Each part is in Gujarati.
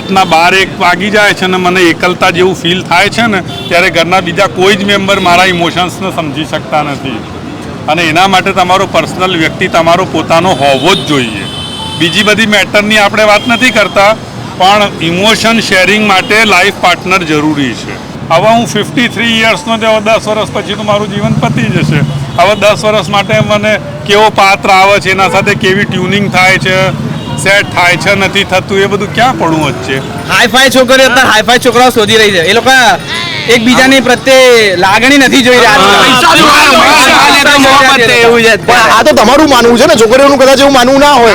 રાતના બાર એક વાગી જાય છે ને મને એકલતા જેવું ફીલ થાય છે ને, ત્યારે ઘરના બીજા કોઈ જ મેમ્બર મારા ઇમોશન્સને સમજી શકતા નથી. અને એના માટે તમારો પર્સનલ વ્યક્તિ તમારો પોતાનો હોવો જ જોઈએ. બીજી બધી મેટરની આપણે વાત નથી કરતા, પણ ઇમોશન શેરિંગ માટે લાઈફ પાર્ટનર જરૂરી છે. હવે હું ફિફ્ટી થ્રી ઇયર્સનો જે, હવે દસ વર્ષ પછી તો મારું જીવન પતી જશે. હવે દસ વર્ષ માટે મને કેવો પાત્ર આવે છે, એના સાથે કેવી ટ્યુનિંગ થાય છે સેટ થાય છે નથી થતું એ બધું ક્યાં પડવું વચ્ચે હાઈફાઈ છોકરીઓ અત્યારે હાઈફાઈ છોકરાઓ શોધી રહી છે એ લોકો એકબીજાની પ્રત્યે લાગણી નથી જોઈ રહ્યા આ તો તમારું માનવું છે ને છોકરીઓનું કદાચ એવું માનવું ના હોય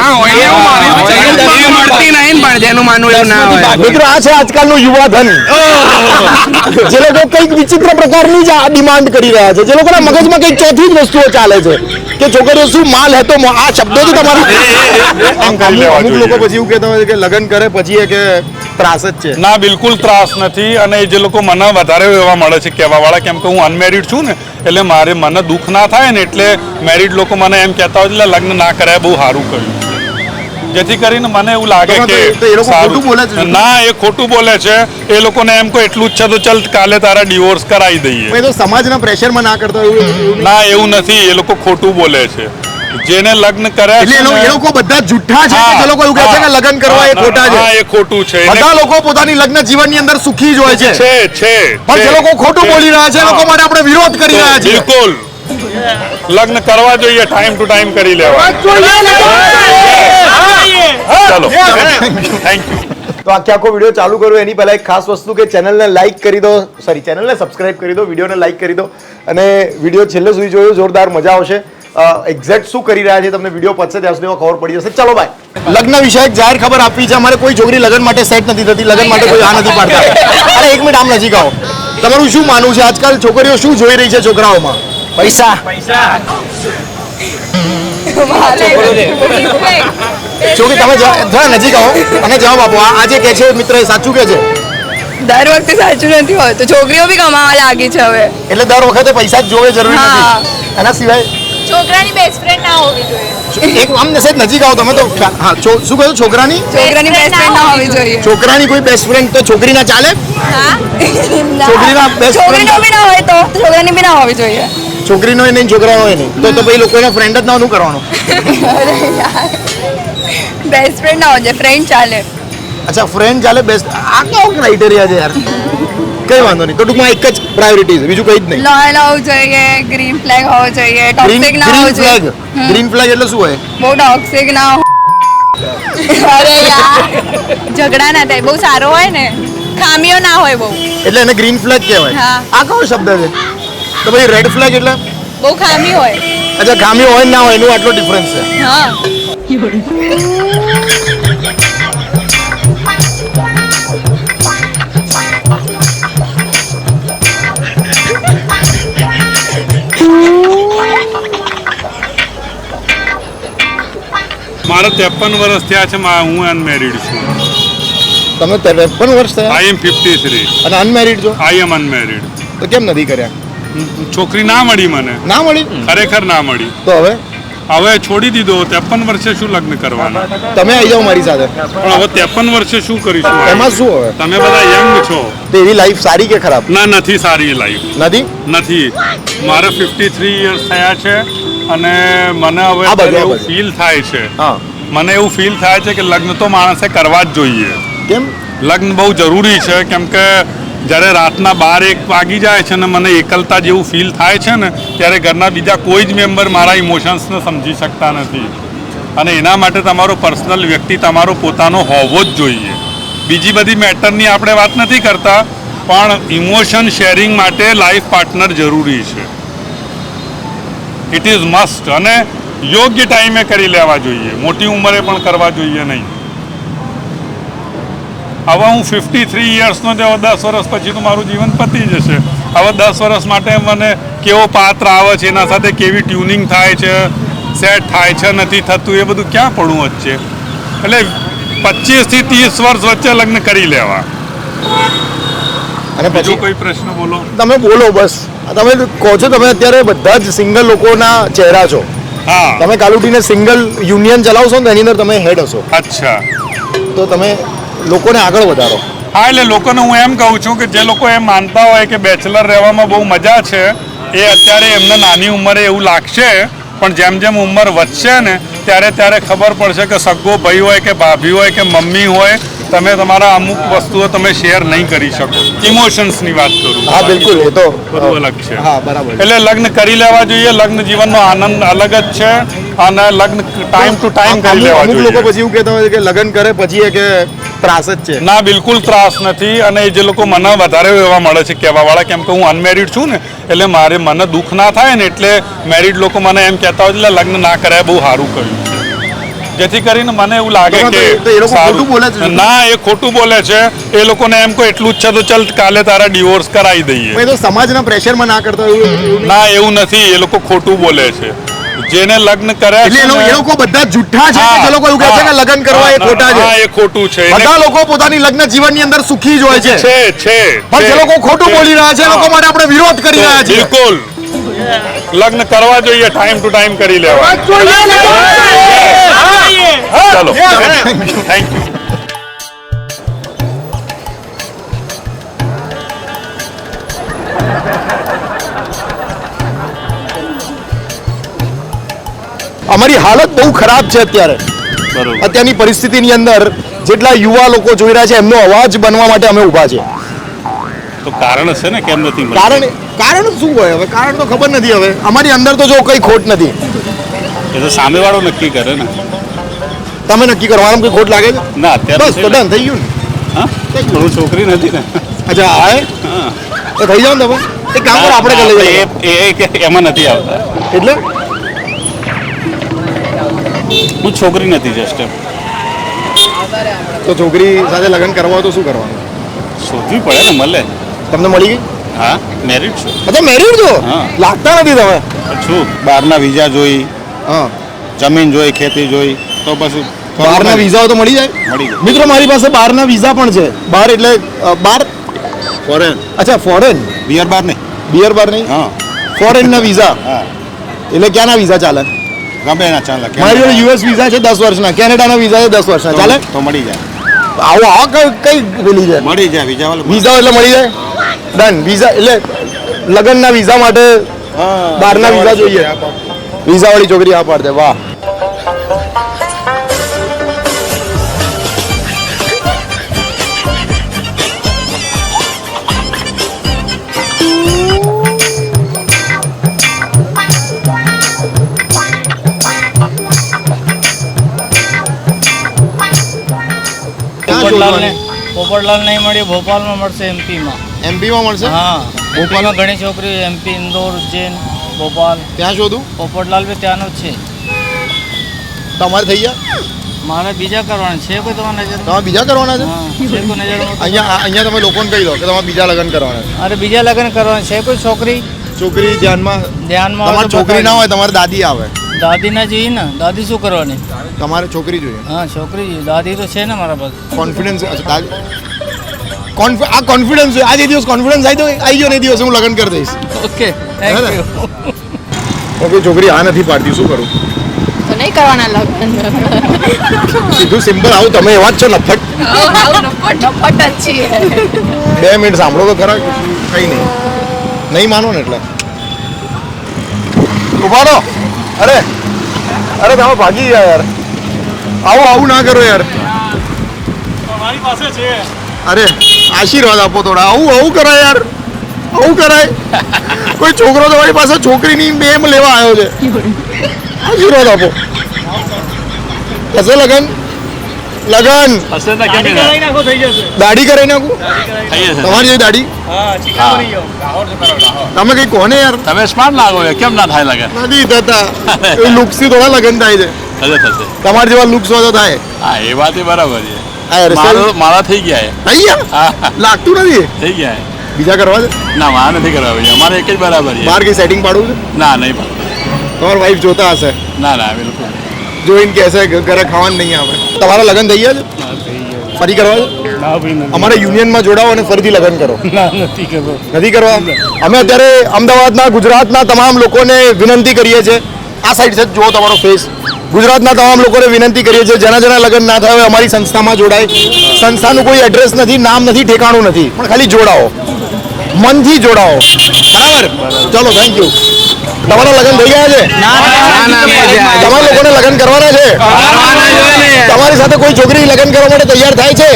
મળતી નહીં પણ જેનું માનવું એવું ના હોય મિત્રો આ છે આજકાલનું યુવા ધન જે લોકો કંઈક વિચિત્ર પ્રકારની જ આ ડિમાન્ડ કરી રહ્યા છે જે લોકોના મગજમાં કંઈક ચોથી જ વસ્તુઓ ચાલે છે કે છોકરીઓ શું માલ હે તો આ શબ્દો તો તમારા અમુક લોકો પછી એવું કહેતા હોય કે લગ્ન કરે પછી કે ત્રાસ જ છે. ના બિલકુલ ત્રાસ નથી અને જે લોકો મને વધારે એવા મળે છે કહેવા વાળા કેમ કે હું અનમેરિડ છું ને એટલે મારે મને દુઃખ ના થાય ને એટલે મેરિડ લોકો મને એમ કહેતા હોય "એટલે લગ્ન ના કરાય બહુ સારું કર્યું. જેથી કરીને મને એવું લાગે કે? ના એ ખોટું બોલે છે. એ લોકોને એમ કોઈ એટલું જ છે તો ચાલ કાલે તારા ડિવોર્સ કરાવી દઈએ. તો સમાજના પ્રેશરમાં ના કરતા. ના એવું નથી. એ લોકો ખોટું બોલે છે. જેને લગ્ન કર્યા એટલે એ લોકો- બધા જુઠ્ઠા છે કે લોકો એવું કહે છે કે લગ્ન કરવા એ ખોટા છે. હા, એ ખોટું છે. બધા લોકો પોતાની લગ્ન જીવનની અંદર સુખી જ હોય છે. છે છે પણ જે લોકો ખોટું બોલી રહ્યા છે એ લોકો માટે આપણે વિરોધ કરી રહ્યા છીએ. બિલકુલ. લગ્ન કરવા જોઈએ ટાઈમ ટુ ટાઈમ કરી લેવા. ચલો. Thank you. તો આખે આખો વીડિયો ચાલુ કરું. એની પહેલા એક ખાસ વસ્તુ કે ચેનલને લાઈક કરી દો. સોરી ચેનલને સબસ્ક્રાઇબ કરી દો વિડીયોને લાઈક કરી દો. અને વીડિયો છેલ્લે સુધી જોયો જોરદાર મજા આવશે. એક્ઝેક્ટ શું કરી રહ્યા છે તમને વીડિયો પતશે ત્યાં સુધી ખબર પડી જશે. ચલો ભાઈ લગ્ન વિષયક જાહેર ખબર આપી છે. અમારે કોઈ છોકરી લગ્ન માટે સેટ નથી થતી. લગ્ન માટે કોઈ આ નથી પાડતા. અરે એક મિનિટ આમ નજીક આવો. તમારું શું માનવું છે? આજકાલ છોકરીઓ શું જોઈ રહી છે છોકરાઓમાં? પૈસા. છોકરી તમે જવા- થોડા નજીક આવો અને જવાબ આપો. આ જે કહે છે મિત્ર એ સાચું કે છે? દર વખતે સાચું નથી હોતું. છોકરીઓ બી કમાવા લાગી છે હવે. એટલે દર વખતે પૈસા જ જોવે જરૂરી નથી. એના સિવાય છોકરાની બેસ્ટ ફ્રેન્ડ ના હોવી જોઈએ. એક આમ નસેજ નજીક આવો તમે તો હા છો- શું કહ્યું? છોકરાની? છોકરાની બેસ્ટ ફ્રેન્ડ ના હોવી જોઈએ. છોકરાની કોઈ બેસ્ટ ફ્રેન્ડ તો છોકરી ના ચાલે? હા. છોકરીના best friend- છોકરીનો બી ના હોય તો છોકરાની બી ના હોવી જોઈએ. છોકરીનો નહીં છોકરાનો નહીં. તો તો ભાઈ લોકોના ફ્રેન્ડ જ ના શું કરવાનું? બેસ્ટ ફ્રેન્ડ ના હોય ફ્રેન્ડ ચાલે. અચ્છા ફ્રેન્ડ ચાલે બેસ્ટ આ કેવો ક્રાઇટેરિયા છે યાર? કઈ વાંધો નહીં. તો ટૂંકમાં એક જ પ્રાયોરિટી છે બીજું કઈ જ નહીં. લોયલ હોવું જોઈએ ગ્રીન ફ્લેગ હોવો જોઈએ ટોક્સિક ના ગ્રીન ફ્લેગ જોઈએ. ગ્રીન ફ્લેગ એટલે શું હોય? બહુ ટોક્સિક ના હોય અરે યાર. ઝઘડા ના થાય બહુ સારો હોય ને. ખામીઓ ના હોય બહુ. એટલે એને ગ્રીન ફ્લેગ કહેવાય. આ કયો શબ્દ છે? તો ભાઈ રેડ ફ્લેગ એટલે? બહુ ખામી હોય. અચ્છા ખામી હોય ને ના હોય એનું આટલો ડિફરન્સ છે. હા. મારે ત્રેપન વર્ષ થયા છે હું અનમેરિડ છું. તમે ત્રેપન વર્ષ થયા? આઈ એમ ફિફ્ટી થ્રી અને અનમેરિડ છો? આઈ એમ અનમેરિડ તો કેમ નથી કર્યા? છોકરી ના મળી મને. ના મળી? ખરેખર ના મળી. તો હવે? હવે છોડી દીધો ત્રેપન વર્ષે શું લગ્ન કરવાના? તમે આવી જાઓ મારી સાથે. પણ હવે ત્રેપન વર્ષે શું કરીશું? એમાં શું હવે? તમે બધા યંગ છો. તો એવી લાઈફ સારી કે ખરાબ? ના નથી સારી લાઈફ નથી? નથી. મારે ફિફ્ટી થ્રી ઇયર્સ થયા છે. અને મને હવે એવું ફીલ થાય છે. હા. મને એવું ફીલ થાય છે કે લગ્ન તો માણસે કરવા જ જોઈએ. કેમ? લગ્ન બહુ જરૂરી છે કેમ કે જ્યારે રાતના બાર એક વાગી જાય છે ને મને એકલતા જેવું ફીલ થાય છે ને ત્યારે ઘરના બીજા કોઈ જ મેમ્બર મારા ઇમોશન્સને સમજી શકતા નથી. અને એના માટે તમારો પર્સનલ વ્યક્તિ તમારો પોતાનો હોવો જ જોઈએ. બીજી બધી મેટરની આપણે વાત નથી કરતા પણ ઇમોશન શેરિંગ માટે લાઈફ પાર્ટનર જરૂરી છે. ઇટ ઇઝ મસ્ટ અને યોગ્ય ટાઈમે કરી લેવા જોઈએ. મોટી ઉંમરે પણ કરવા જોઈએ નહીં. હવે હું ફિફ્ટી થ્રી ઇયર્સનો જે હવે દસ વર્ષ પછી તો મારું જીવન પતી જશે. હવે દસ વર્ષ માટે મને કેવો પાત્ર આવે છે એના સાથે કેવી ટ્યુનિંગ થાય છે સેટ થાય છે નથી થતું એ બધું ક્યાં પડવું વચ્ચે? એટલે પચીસથી ત્રીસ વર્ષ વચ્ચે લગ્ન કરી લેવા. અને બીજો કોઈ પ્રશ્ન બોલો. તમે બોલો બસ. તમે કહો છો તમે અત્યારે બધા જ સિંગલ લોકોના ચહેરા છો. હા. તમે કાલ ઉઠીને સિંગલ યુનિયન ચલાવશો ને એની અંદર તમે હેડ હશો. અચ્છા. તો તમે લોકોને આગળ વધારો. હા એટલે લોકોને હું એમ કહું છું કે જે લોકો એમ માનતા હોય કે બેચલર રહેવામાં બહુ મજા છે એ અત્યારે એમને નાની ઉંમરે એવું લાગશે પણ જેમ જેમ ઉંમર વધશે ને ત્યારે ત્યારે ખબર પડશે કે સગો ભાઈ હોય કે ભાભી હોય કે મમ્મી હોય તમે તમારા અમુક વસ્તુઓ તમે શેર નહીં કરી શકો. ઇમોશન્સની વાત કરું. હા બિલકુલ એ તો બધું અલગ છે. હા બરાબર. એટલે લગ્ન કરી લેવા જોઈએ લગ્ન જીવનનો આનંદ અલગ જ છે અને લગ્ન ટાઈમ ટુ ટાઈમ કરી લેવા જોઈએ. લોકો પછી એવું કહેતા હોય કે લગ્ન કરે પછી એ કે ત્રાસ જ છે. ના બિલકુલ ત્રાસ નથી અને એ જે લોકો મને વધારે એવા મળે છે કહેવા વાળા કેમ કે હું અનમેરિડ છું ને એટલે મારે મને દુઃખ ના થાય ને એટલે મેરિડ લોકો મને એમ કહેતા હોય એટલે લગ્ન ના કરાય બહુ સારું કર્યું. જેથી કરીને મને એવું લાગે કે? ના એ ખોટું બોલે છે. એ લોકોને એમ કોઈ એટલું જ છે તો ચાલ કાલે તારા ડિવોર્સ કરાવી દઈએ. તો સમાજના પ્રેશરમાં ના કરતા. ના એવું નથી. એ લોકો ખોટું બોલે છે. જેને લગ્ન કર્યા એટલે એ લોકો- બધા જુઠ્ઠા છે જે લોકો એવું કહે છે કે લગ્ન કરવા એ ખોટા છે. હા એ ખોટું છે. બધા લોકો પોતાની લગ્ન જીવનની અંદર સુખી જ હોય છે. છે છે પણ જે લોકો ખોટું બોલી રહ્યા છે એ લોકો માટે આપણે વિરોધ કરી રહ્યા છીએ. બિલકુલ લગ્ન કરવા જોઈએ ટાઈમ ટુ ટાઈમ કરી લેવા. ચલો. થેન્ક યુ અમારી હાલત બહુ ખરાબ છે અત્યારે. અત્યારની પરિસ્થિતિની અંદર જેટલા યુવા લોકો જોઈ રહ્યા છે એમનો અવાજ બનવા માટે અમે ઊભા છે તો કારણ છે ને કેમ નથી કારણ કારણ શું હોય? હવે કારણ તો ખબર નથી હવે. અમારી અંદર તો જો કઈ ખોટ નથી. એ તો સામેવાળો નક્કી કરે ને. તમે નક્કી કરવાનું કોઈ ખોટ લાગે છે? ના અત્યારે બસ તો ડન થઈ ગયું ને? હા? છોકરી નથી ને. અચ્છા હા. તો થઈ જાવ ને તમે એક કામ કરો આપણે કરી લઈએ એ- એ- એ- એમાં નથી આવતા. એટલે? હું છોકરી નથી જસ્ટ તો છોકરી સાથે લગ્ન કરવા તો શું કરવાનું? શોધવી પડે ને મળે. તમને મળી ગઈ? હા મેરિડ છું. અચ્છા મેરિડ છો? હા. લાગતા નથી તમે? છું. બહારના વિઝા જોઈ હા. જમીન જોઈ ખેતી જોઈ. તો પછી બહારના વિઝાઓ તો મળી જાય? મળી જાય. મિત્રો મારી પાસે બહારના વિઝા પણ છે. બહાર એટલે બહાર ફોરેન અચ્છા ફોરેન બિયર બાર નહીં. બિયર બાર નહીં? હા. ફોરેનના વિઝા? હા. એટલે ક્યાંના વિઝા ચાલે? ગમે ના ચાલે મારી જોડે યુએસ વિઝા છે દસ વર્ષના. કેનેડાના વિઝા છે દસ વર્ષના. ચાલે? તો મળી જાય. આવો આ કઈ કઈ મળી છે મળી જાય વિઝા વાળો વિઝા એટલે મળી જાય? ડન વિઝા એટલે લગ્નના વિઝા માટે બહારના વિઝા જોઈએ. વિઝા વાળી છોકરી આ પાડશે વાહ. પોપટલાલને પોપટલાલ નહીં. મળ્યું ભોપાલમાં મળશે એમપીમાં એમપીમાં મળશે? હા. ભોપાલમાં? ઘણી છોકરીઓ એમપી ઇન્દોર ઉજ્જૈન ભોપાલ. ત્યાં શોધું પોપટલાલ બી ત્યાંનો જ છે. તમારે થઈ ગયા? મારે બીજા કરવાના છે કોઈ તમારા નજર? તમારે બીજા કરવાના છે? અહીંયા અહીંયા તમે લોકોને કહી દો કે તમારે બીજા લગ્ન કરવાના અરે બીજા લગ્ન કરવાના છે કોઈ છોકરી? છોકરી ધ્યાનમાં? ધ્યાનમાં છોકરી ના હોય તમારે દાદી આવે. દાદી ના જોઈએ ને દાદી શું કરવાની? તમારે છોકરી જોઈએ? હા છોકરી જોઈએ. દાદી તો છે ને મારા પાસે. કોન્ફિડન્સ આ કોન્ફિડન્સ હોય આજે દિવસ કોન્ફિડન્સ આવી તો આવી ગયો ને એ દિવસે હું લગ્ન કરી દઈશ. ઓકે થેન્ક યુ ઓકે છોકરી આ નથી પાડતી. શું કરું? તો નહીં કરવાના લગ્ન. સીધું સિમ્પલ આવું. તમે એવા જ છો નફટ નફટ જ છીએ. બે મિનિટ સાંભળો તો ખરા. કઈ નહીં. નહીં માનો ને એટલે. ઊભા રહો. અરે અરે તમે ભાગી ગયા યાર. આવો આવું ના કરો યાર. મારી પાસે છે. અરે આશીર્વાદ આપો થોડા. આવું આવું કરાય યાર. આવું કરાય. કોઈ છોકરો તમારી પાસે છોકરીની બેમ લેવા આવ્યો છે. આશીર્વાદ આપો. કશે લગન? લગન. દાઢી કરાવી નાખું તમારી જેવી દાઢી? તમે કઈ કોને યાર? તમે સ્માર્ટ લાગો કેમ ના થાય લાગે નથી થતા. એ લુક્સથી થોડા લગન થાય છે. થશે થશે. તમારા જેવા લુક્સ હોય તો થાય. હા એ વાત એ બરાબર છે. મારો થઈ ગયા થઈ ગયા? લાગતું નથી? થઈ ગયા બીજા કરવા છે? ના મારા નથી કરવા ભાઈ. અમારે એક જ બરાબર છે. બહાર કઈ સેટિંગ પાડવું છે? ના નહીં પાડવું તમારી વાઈફ જોતા હશે. ના ના બિલકુલ જોઈને કહેશે ઘરે ખાવાનું નહીં આવે. તમારા લગ્ન થઈ ગયા છે? ફરી કરવા છે? અમારા યુનિયનમાં જોડાઓ અને ફરીથી લગ્ન કરો. નથી કરવા? અમે અત્યારે અમદાવાદના ગુજરાતના તમામ લોકોને વિનંતી કરીએ છીએ. આ સાઈડ છે જુઓ તમારો ફેસ ગુજરાતના તમામ લોકોને વિનંતી કરીએ છીએ, જેના જેના લગ્ન ના થયા અમારી સંસ્થામાં જોડાય. સંસ્થાનું કોઈ એડ્રેસ નથી, નામ નથી, ઠેકાણું નથી. પણ ખાલી જોડાઓ. મનથી જોડાઓ. બરાબર? ચલો થેન્ક યુ તમારા લગ્ન થઈ ગયા છે તમારા લોકોને લગ્ન કરવાના છે. તમારી સાથે કોઈ છોકરી લગ્ન કરવા માટે તૈયાર થાય છે.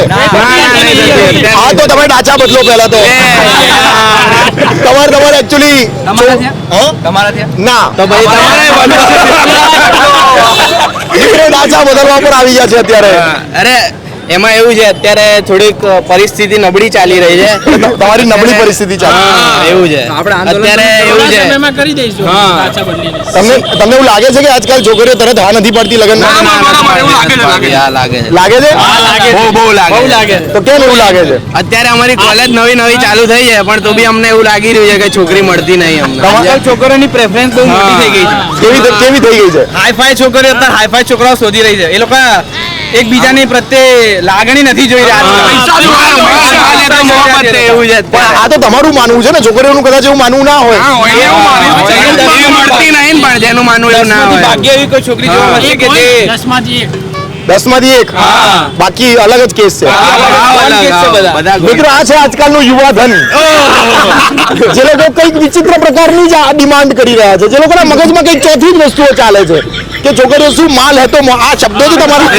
હા તો તમે ડાચા બદલો પહેલા તો તમારે તમારે એકચ્યુઅલી ના તો ભાઈ ડાચા બદલવા પર આવી ગયા છે અત્યારે અરે એમાં એવું છે અત્યારે થોડીક પરિસ્થિતિ નબળી ચાલી રહી છે. તમારી નબળી પરિસ્થિતિ ચાલે એવું છે. અત્યારે એવું છે. કરી દઈશું હા. તમને તમને એવું લાગે છે કે આજકાલ છોકરીઓ તરત હા નથી પડતી લગ્ન ના, ના, બરાબર, ના, એવું લાગે છે, લાગે છે. હા, લાગે છે. લાગે છે? બહુ બહુ લાગે છે. તો કેમ એવું લાગે છે? અત્યારે અમારી કોલેજ નવી નવી ચાલુ થઈ છે પણ તો બી અમને એવું લાગી રહ્યું છે કે છોકરી મળતી નહીં અમને. તમારા છોકરોની પ્રેફરન્સ બહુ મોટી થઈ ગઈ છે. કેવી કેવી થઈ ગઈ છે? હાઈફાઈ છોકરીઓ અત્યારે હાઈફાઈ છોકરાઓ શોધી રહી છે. એ લોકો એકબીજાની પ્રત્યે લાગણી નથી જોઈ રહ્યા. આ તો તમારું માનવું છે ને? છોકરીઓનું કદાચ એવું માનવું ના હોય. હા, હોય, એવું માનવું છે. એ મળતી નહીં પણ જેનું માનવું એવું ના હોય. ભાગ્ય એવી કોઈ છોકરી જોવા મળશે કે જે દસમાંથી એક દસમાંથી એક બાકી અલગ જ કેસ છે. મિત્રો આ છે આજકાલનું યુવા ધન જે લોકો કંઈક વિચિત્ર પ્રકારની જ આ ડિમાન્ડ કરી રહ્યા છે. જે લોકોના મગજમાં કંઈક ચોથી જ વસ્તુઓ ચાલે છે કે છોકરીઓ શું માલ હે તો મો- આ શબ્દો છે તમારા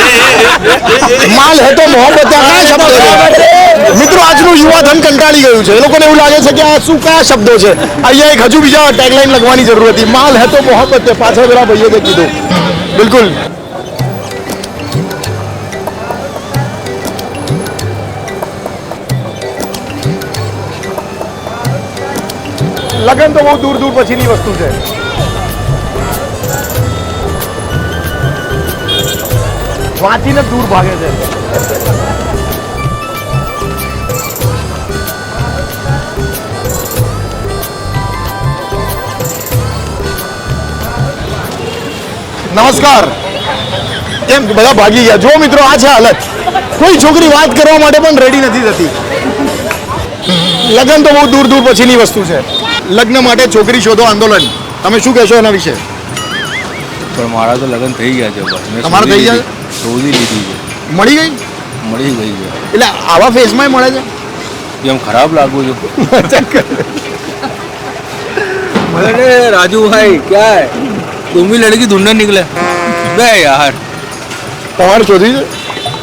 માલ હે તો મોહબ્બત આ શબ્દો મિત્રો આજનું યુવા ધન કંટાળી ગયું છે. એ લોકોને એવું લાગે છે કે આ શું કયા શબ્દો છે? અહીંયા એક હજુ બીજા ટેગલાઈન લખવાની જરૂર હતી. માલ હે તો મોહબ્બત પાછળ પેલા ભાઈએ કીધું. બિલકુલ. લગ્ન તો બહુ દૂર દૂર પછીની વસ્તુ છે. વાંચીને દૂર ભાગે છે. નમસ્કાર. કેમ બધા ભાગી ગયા. જો મિત્રો, આ છે હાલત. કોઈ છોકરી વાત કરવા માટે પણ રેડી નથી થતી. લગ્ન તો બહુ દૂર દૂર પછીની વસ્તુ છે. લગ્ન માટે છોકરી શોધો આંદોલન. તમે શું કહેશો એના વિશે? પણ મારા તો લગ્ન થઈ ગયા છે બસ તમારા થઈ ગયા શોધી લીધી છે. મળી ગઈ? મળી ગઈ છે. એટલે આવા ફેસમાં મળે છે? જેમ ખરાબ લાગુ છું. મળે રાજુભાઈ ક્યાં તુમી લડકી ધૂંઢ નીકળે. બે યાર. તમારે શોધી છે?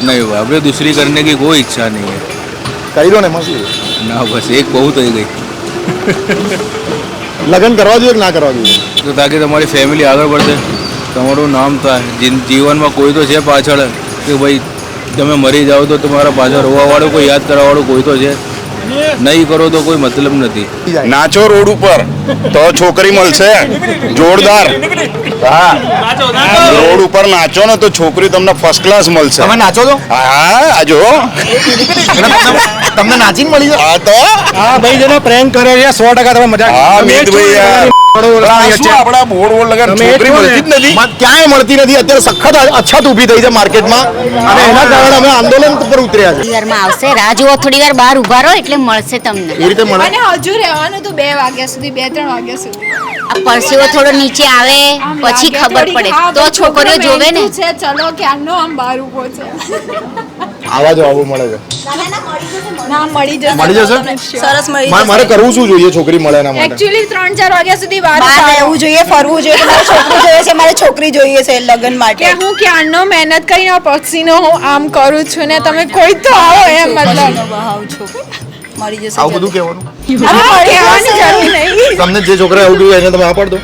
નહીં ભાઈ આપણે દૂસરી કરીને કી કોઈ ઈચ્છા નહીં કરી દો ને મસી ના બસ એક બહુ થઈ ગઈ. લગ્ન કરવા જોઈએ કે ના કરવા જોઈએ? તો તાકી તમારી ફેમિલી આગળ પડશે તમારું નામ થાય જીવનમાં કોઈ તો છે પાછળ. કે ભાઈ, તમે મરી જાઓ તો તમારા પાછળ રોવાવાળું કોઈ યાદ કરવાવાળું કોઈ તો છે. નહીં કરો તો કોઈ મતલબ નથી. નાચો રોડ ઉપર. તો છોકરી મળશે. જોરદાર. હા. રોડ ઉપર નાચો ને તો છોકરી તમને ફર્સ્ટ ક્લાસ મળશે. તમે નાચો છો હા આજો તમને નાચીને મળી જાય? હા તો? હા ભાઈ જેને પ્રેન્ક કરે છે સો ટકા તમે મજા હા મેદ ભાઈ આપણા બોર્ડ બોર્ડ લગન છોકરી મળતી જ નથી ક્યાંય મળતી નથી. અત્યારે સખત અછત ઊભી થઈ છે માર્કેટમાં અને એના કારણે અમે આંદોલન પર ઉતર્યા છે. આવશે. રાહ જુઓ થોડી વાર બહાર ઊભા રહો એટલે મળશે તમને. એ રીતે મળે? અને હજુ રહેવાનું તો બે વાગ્યા સુધી બે ત્રણ વાગ્યા સુધી. આ પરસેવો થોડો નીચે આવે પછી ખબર પડે. તો છોકરીઓ જોવે ને. છે ચલો ક્યારનો આમ બહાર ઊભો છે. આવા જવાબો મળે છે. ના મળી જશે. મળી જશે? સરસ મળી જશે મારે કરવું શું જોઈએ? છોકરી મળે એના માટે. એકચ્યુઅલી ત્રણ ચાર વાગ્યા સુધી બહાર રહેવું જોઈએ ફરવું જોઈએ. મારે છોકરું જોઈએ છે મારે છોકરી જોઈએ છે લગ્ન માટે. કે હું ક્યારનો મહેનત કરીને પક્ષીનો હું આમ કરું છું ને તમે કોઈ તો આવો એમ મતલબ. વહાવ છો. મળી જશે આવું બધું કહેવાનું? કહેવાની જરૂર નહીં. તમને જે છોકરા એવું કહ્યું એને તમે આ પાડ દો.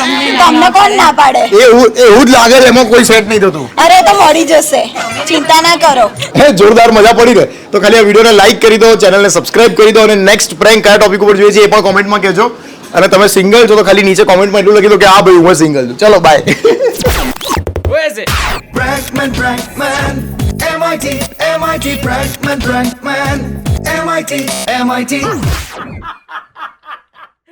એવું તમને કોણ ના પાડે? જ લાગે છે એમાં કોઈ સેટ નહીં થતું. અરે તો મળી જશે. ચિંતા ના કરો. હે જોરદાર મજા પડી ગઈ તો ખાલી આ વિડીયોને લાઈક કરી દો ચેનલને સબસ્ક્રાઇબ કરી દો અને નેક્સ્ટ પ્રેન્ક કયા ટોપિક ઉપર જોઈએ છે એ પણ કોમેન્ટમાં કહેજો. અને તમે સિંગલ છો તો ખાલી નીચે કોમેન્ટમાં એટલું લખી દો કે હા ભાઈ હું સિંગલ છું. ચલો bye MIT, MIT, Prankman, Prankman, MIT, MIT.